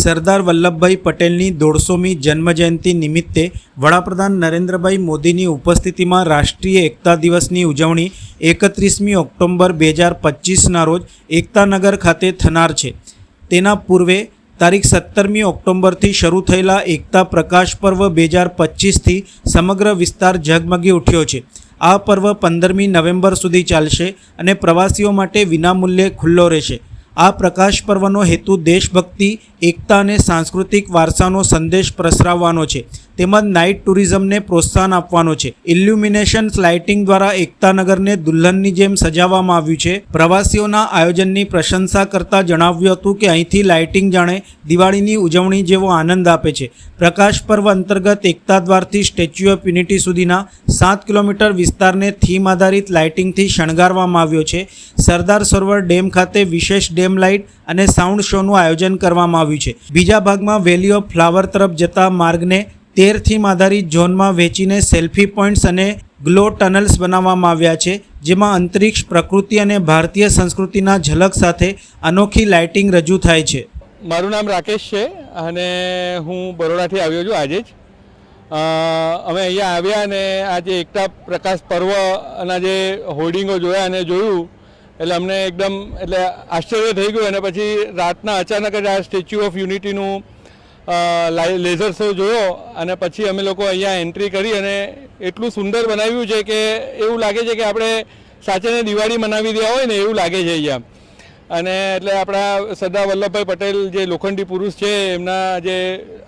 સરદાર વલ્લભભાઈ પટેલની દોઢસોમી જન્મજયંતિ નિમિત્તે વડાપ્રધાન નરેન્દ્રભાઈ મોદીની ઉપસ્થિતિમાં રાષ્ટ્રીય એકતા દિવસની ઉજવણી એકત્રીસમી ઓક્ટોબર બે હજાર પચીસના રોજ એકતાનગર ખાતે થનાર છે. તેના પૂર્વે તારીખ સત્તરમી ઓક્ટોબરથી શરૂ થયેલા એકતા પ્રકાશ પર્વ બે હજાર પચીસથી સમગ્ર વિસ્તાર ઝગમગી ઉઠ્યો છે. આ પર્વ પંદરમી નવેમ્બર સુધી ચાલશે અને પ્રવાસીઓ માટે વિનામૂલ્યે ખુલ્લો રહેશે. આ પ્રકાશ પર્વનો હેતુ દેશભક્તિ એકતા અને સાંસ્કૃતિક વારસાનો સંદેશ પ્રસરાવવાનો છે. તેમજ નાઇટ ટુરિઝમને પ્રોત્સાહન આપવાનો છે. ઇલ્યુમિનેશન લાઇટિંગ દ્વારા એકતાનગરને દુલ્હનની જેમ સજાવવામાં આવ્યું છે. પ્રવાસીઓના આયોજનની પ્રશંસા કરતા જણાવ્યું હતું કે અહીંથી લાઇટિંગ જાણે દિવાળીની ઉજવણી જેવો આનંદ આપે છે. પ્રકાશ પર્વ અંતર્ગત એકતા દ્વારથી સ્ટેચ્યુ ઓફ યુનિટી સુધીના સાત કિલોમીટર વિસ્તારને થીમ આધારિત લાઇટિંગથી શણગારવામાં આવ્યો છે. સરદાર સરોવર ડેમ ખાતે વિશેષ ડેમ લાઇટ અને સાઉન્ડ શોનું આયોજન કરવામાં આવ્યું છે. બીજા ભાગમાં વેલી ઓફ ફ્લાવર તરફ જતા માર્ગને તેર થીમ આધારિત ઝોનમાં વેચીને સેલ્ફી પોઈન્ટ્સ અને ગ્લો ટનલ્સ બનાવવામાં આવ્યા છે, જેમાં અંતરિક્ષ પ્રકૃતિ અને ભારતીય સંસ્કૃતિના ઝલક સાથે અનોખી લાઇટિંગ રજૂ થાય છે. મારું નામ રાકેશ છે અને હું બરોડાથી આવ્યો છું આજે જ. અમે અહીંયા આવ્યા અને આજે એકતા પ્રકાશ પર્વના જે હોર્ડિંગો જોયા અને જોયું, એટલે અમને એકદમ, એટલે આશ્ચર્ય થઈ ગયું અને પછી રાતના અચાનક જ આ સ્ટેચ્યુ ઓફ યુનિટીનું લેઝર શો જોયો અને પછી અમે લોકો અહીંયા એન્ટ્રી કરી અને એટલું સુંદર બનાવ્યું છે કે એવું લાગે છે કે આપણે સાચેને દિવાળી મનાવી રહ્યા હોય ને એવું લાગે છે અહીંયા. અને એટલે આપણા સરદાર વલ્લભભાઈ પટેલ જે લોખંડી પુરુષ છે, એમના જે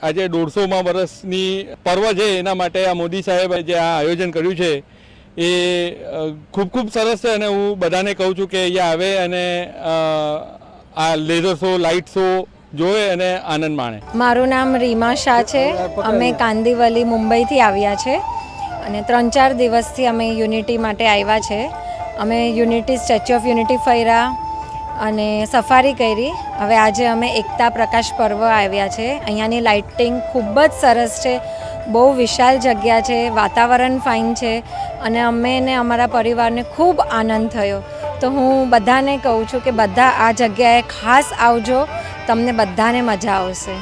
આજે દોઢસોમાં વર્ષની પર્વ છે, એના માટે આ મોદી સાહેબે જે આ આયોજન કર્યું છે, એ ખૂબ ખૂબ સરસ છે અને હું બધાને કહું છું કે અહીંયા આવે અને આ લેઝર શો લાઇટ શો જોવે અને આનંદ માણે. મારું નામ રીમા શાહ છે. અમે કાંદીવલી મુંબઈથી આવ્યા છે અને ત્રણ ચાર દિવસથી અમે યુનિટી માટે આવ્યા છે. અમે યુનિટી, સ્ટેચ્યુ ઓફ યુનિટી ફર્યા અને સફારી કરી. હવે આજે અમે એકતા પ્રકાશ પર્વ આવ્યા છે. અહીંયાની લાઇટિંગ ખૂબ જ સરસ છે. બહુ વિશાળ જગ્યા છે. વાતાવરણ ફાઇન છે અને અમે ને અમારા પરિવારને ખૂબ આનંદ થયો. તો હું બધાને કહું છું કે બધા આ જગ્યાએ ખાસ આવજો. તમને બધાને મજા આવશે.